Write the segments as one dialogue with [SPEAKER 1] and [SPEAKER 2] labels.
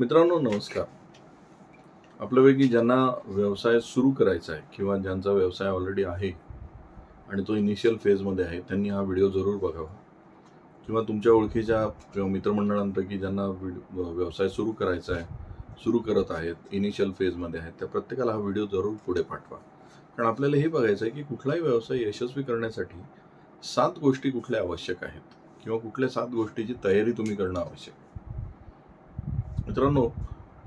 [SPEAKER 1] मित्रांनो नमस्कार. आपल्यापैकी ज्यांना व्यवसाय सुरू करायचा आहे किंवा ज्यांचा व्यवसाय ऑलरेडी आहे आणि तो इनिशियल फेजमध्ये आहे त्यांनी हा व्हिडिओ जरूर बघावा. किंवा तुमच्या ओळखीच्या किंवा मित्रमंडळांपैकी ज्यांना व्यवसाय सुरू करायचा आहे सुरू करत आहेत इनिशियल फेजमध्ये आहेत त्या प्रत्येकाला हा व्हिडिओ जरूर पुढे पाठवा. कारण आपल्याला हे बघायचं आहे की कुठलाही व्यवसाय यशस्वी करण्यासाठी सात गोष्टी कुठल्या आवश्यक आहेत? किंवा कुठल्या सात गोष्टीची तयारी तुम्ही करणं आवश्यक मित्रांनो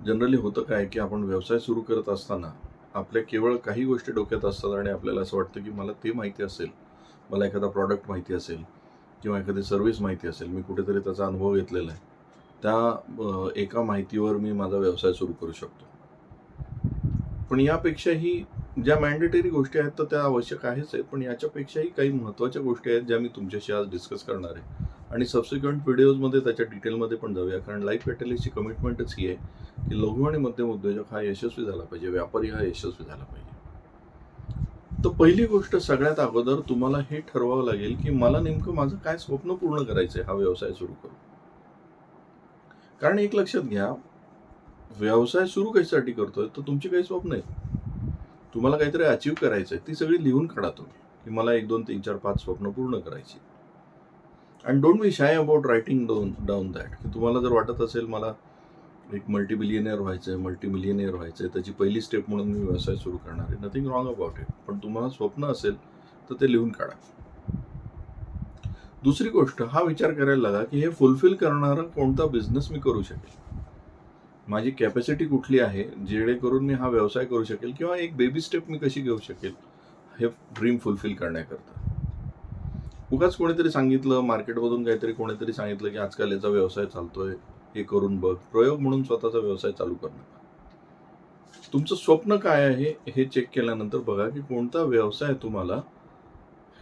[SPEAKER 1] जनरली होतं काय की आपण व्यवसाय सुरू करत असताना आपल्या केवळ काही गोष्टी डोक्यात असतात आणि आपल्याला असं वाटतं की मला ते माहिती असेल मला एखादा प्रॉडक्ट माहिती असेल किंवा एखादी सर्व्हिस माहिती असेल मी कुठेतरी त्याचा अनुभव घेतलेला आहे. त्या एका माहितीवर मी माझा व्यवसाय सुरू करू शकतो. पण यापेक्षाही ज्या मॅन्डेटरी गोष्टी आहेत तर त्या आवश्यक आहेच आहेत पण याच्यापेक्षाही काही महत्त्वाच्या गोष्टी आहेत ज्या मी तुमच्याशी आज डिस्कस करणार आहे. आणि सबसिक्वेंट व्हिडिओजमध्ये त्याच्या डिटेलमध्ये पण जाऊया. कारण लाईफ कॅटलिस्टची कमिटमेंटच ही आहे की लघु आणि मध्यम उद्योजक हा यशस्वी झाला पाहिजे. व्यापारी हा यशस्वी झाला पाहिजे. तर पहिली गोष्ट सगळ्यात अगोदर तुम्हाला हे ठरवावं लागेल की मला नेमकं माझं काय स्वप्न पूर्ण करायचं आहे हा व्यवसाय सुरू करू. कारण एक लक्षात घ्या व्यवसाय सुरू कशासाठी करतोय? तर तुमची काही स्वप्न आहेत. तुम्हाला काहीतरी अचीव करायचं आहे ती सगळी लिहून काढा तुम्ही की मला एक दोन तीन चार पाच स्वप्न पूर्ण करायची and don't be shy about writing down down that की तुम्हाला जर वाटत असेल मला एक मल्टी बिलियनियर व्हायचं आहे मल्टी मिलियनियर व्हायचं आहे त्याची पहिली स्टेप म्हणून मी व्यवसाय सुरू करणार आहे. नथिंग रॉंग अबाउट इट पण तुम्हाला स्वप्न असेल तर ते लिहून काढा. दुसरी गोष्ट हा विचार करायला लागा की हे फुलफिल करणारा कोणता बिझनेस मी करू शकेल? माझी कॅपॅसिटी कुठली आहे जेणेकरून मी हा व्यवसाय करू शकेल किंवा एक बेबी स्टेप मी कशी घेऊ शकेल हे ड्रीम फुलफिल करण्याकरता. उगाच कोणीतरी सांगितलं मार्केटमधून काहीतरी कोणीतरी सांगितलं की आजकाल याचा व्यवसाय चालतोय हे करून बघ. प्रयोग म्हणून स्वतःचा व्यवसाय चालू करणं तुमचं स्वप्न काय आहे हे चेक केल्यानंतर बघा की कोणता व्यवसाय तुम्हाला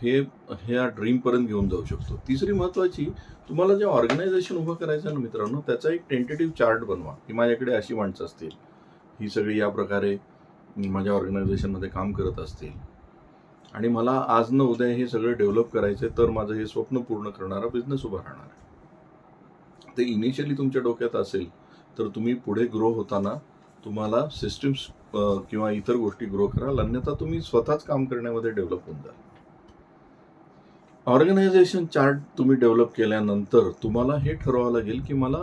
[SPEAKER 1] हे ह्या ड्रीमपर्यंत घेऊन जाऊ शकतो. तिसरी महत्त्वाची तुम्हाला जे ऑर्गनायझेशन उभं करायचं आहे ना मित्रांनो त्याचा एक टेंटेटिव्ह चार्ट बनवा की माझ्याकडे अशी माणसं असतील. ही सगळी या प्रकारे माझ्या ऑर्गनायझेशनमध्ये काम करत असतील. आणि मला आज न उद्या हे सगळं डेव्हलप करायचं तर माझं हे स्वप्न पूर्ण करणारा बिझनेस उभा राहणार आहे. ते इनिशियली तुमच्या डोक्यात असेल तर तुम्ही पुढे ग्रो होताना तुम्हाला सिस्टम्स किंवा इतर गोष्टी ग्रो कराल अन्यथा तुम्ही स्वतःच काम करण्यामध्ये डेव्हलप होऊन जाल. ऑर्गनायझेशन चार्ट तुम्ही डेव्हलप केल्यानंतर तुम्हाला हे ठरवावं लागेल की मला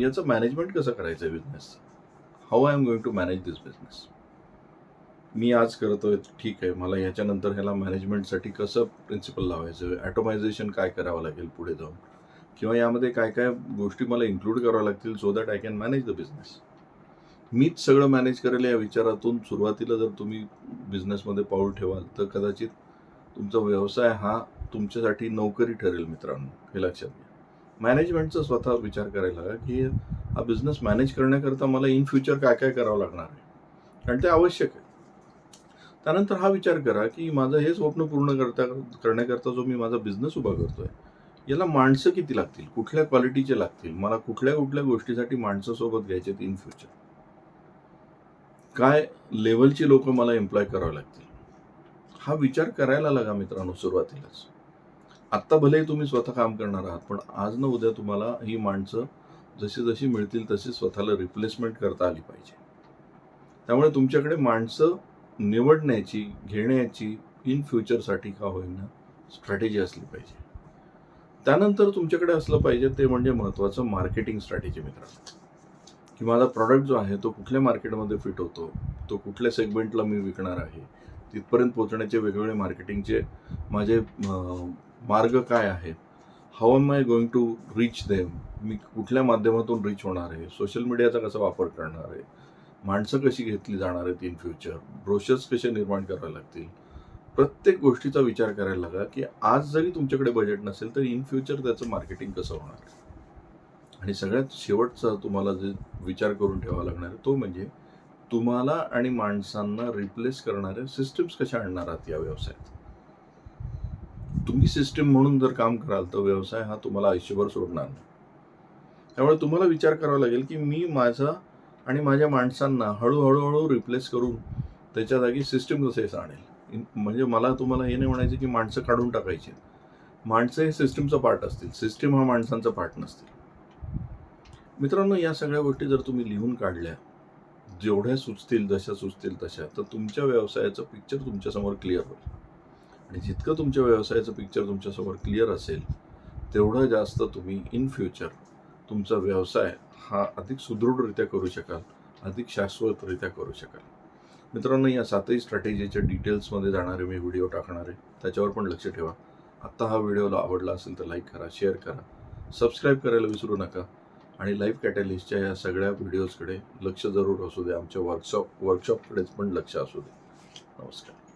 [SPEAKER 1] याचं मॅनेजमेंट कसं करायचं आहे बिझनेसचं how I am going to manage this business मी आज करतोय ठीक आहे. मला याच्यानंतर ह्याला मॅनेजमेंटसाठी कसं प्रिन्सिपल लावायचं? ॲटोमायझेशन काय करावं लागेल पुढे जाऊन? किंवा यामध्ये काय काय गोष्टी मला इन्क्लूड कराव्या लागतील so that I can manage the business मीच सगळं मॅनेज करेल या विचारातून सुरुवातीला जर तुम्ही बिझनेसमध्ये पाऊल ठेवाल तर कदाचित तुमचा व्यवसाय हा तुमच्यासाठी नोकरी ठरेल मित्रांनो हे लक्षात घ्या. मॅनेजमेंटचा स्वतः विचार करायला लागा की हा बिझनेस मॅनेज करण्याकरता मला इन फ्युचर काय काय करावं लागणार आहे? कारण ते आवश्यक आहे. त्यानंतर हा विचार करा की माझं हे स्वप्न पूर्ण करता करण्याकरता जो मी माझा बिझनेस उभा करतोय याला माणसं किती लागतील? कुठल्या क्वालिटीचे लागतील? मला कुठल्या कुठल्या गोष्टीसाठी माणसं सोबत घ्यायचे इन फ्युचर काय लेवलची लोक मला एम्प्लॉय करावे लागतील? हा विचार करायला लागा मित्रांनो सुरुवातीलाच. आत्ता भलेही तुम्ही स्वतः काम करणार आहात पण आज न उद्या तुम्हाला ही माणसं जशी जशी मिळतील तशी स्वतःला रिप्लेसमेंट करता आली पाहिजे. त्यामुळे तुमच्याकडे माणसं निवडण्याची घेण्याची इन फ्युचरसाठी का होईना स्ट्रॅटेजी असली पाहिजे. त्यानंतर तुमच्याकडे असलं पाहिजे ते म्हणजे महत्त्वाचं मार्केटिंग स्ट्रॅटेजी मित्रांनो. की माझा प्रॉडक्ट जो आहे तो कुठल्या मार्केटमध्ये फिट होतो? तो कुठल्या सेगमेंटला मी विकणार आहे? तिथपर्यंत पोहोचण्याचे वेगवेगळे मार्केटिंगचे माझे मार्ग काय आहेत? How am I going to reach them मी कुठल्या माध्यमातून रीच होणार आहे? सोशल मीडियाचा कसा वापर करणार आहे? माणसं कशी घेतली जाणार आहेत इन फ्युचर ब्रोशर्स कसे निर्माण करावे लागतील? प्रत्येक गोष्टीचा विचार करायला लागा की आज जरी तुमच्याकडे बजेट नसेल तर इन फ्युचर त्याचं मार्केटिंग कसं होणार? आहे आणि सगळ्यात शेवटचा तुम्हाला जे विचार करून ठेवावा लागणार आहे तो म्हणजे तुम्हाला आणि माणसांना रिप्लेस करणाऱ्या सिस्टम्स कशा आणणार आहात या व्यवसायात? तुम्ही सिस्टम म्हणून जर काम कराल तर व्यवसाय हा तुम्हाला आयुष्यभर सोडणार नाही. त्यामुळे तुम्हाला विचार करावा लागेल की मी माझा आणि माझ्या माणसांना हळूहळूहळू रिप्लेस करून त्याच्या जागी सिस्टम कसेच आणेल इन- म्हणजे मला तुम्हाला हे नाही म्हणायचं की माणसं काढून टाकायची. माणसं हे सिस्टमचा पार्ट असतील. सिस्टम हा माणसांचा पार्ट नसतील. मित्रांनो या सगळ्या गोष्टी जर तुम्ही लिहून काढल्या जेवढ्या सुचतील जशा सुचतील तशा तर तुमच्या व्यवसायाचं पिक्चर तुमच्यासमोर क्लिअर होईल. आणि जितकं तुमच्या व्यवसायाचं पिक्चर तुमच्यासमोर क्लिअर असेल तेवढं जास्त तुम्ही इन फ्युचर तुमचा व्यवसाय हा अधिक सुदृढरित्या करू शकाल अधिक शाश्वतरित्या करू शकाल. मित्रांनो या सातही स्ट्रॅटेजीच्या डिटेल्समध्ये जाणारे मी व्हिडिओ टाकणार आहे. त्याच्यावर पण लक्ष ठेवा. आत्ता हा व्हिडिओला आवडला असेल तर लाईक करा शेअर करा. सबस्क्राईब करायला विसरू नका. आणि लाईव्ह कॅटॅलिस्टच्या या सगळ्या व्हिडिओजकडे लक्ष जरूर असू दे. आमच्या वर्कशॉप वर्कशॉपकडेच पण लक्ष असू दे. नमस्कार.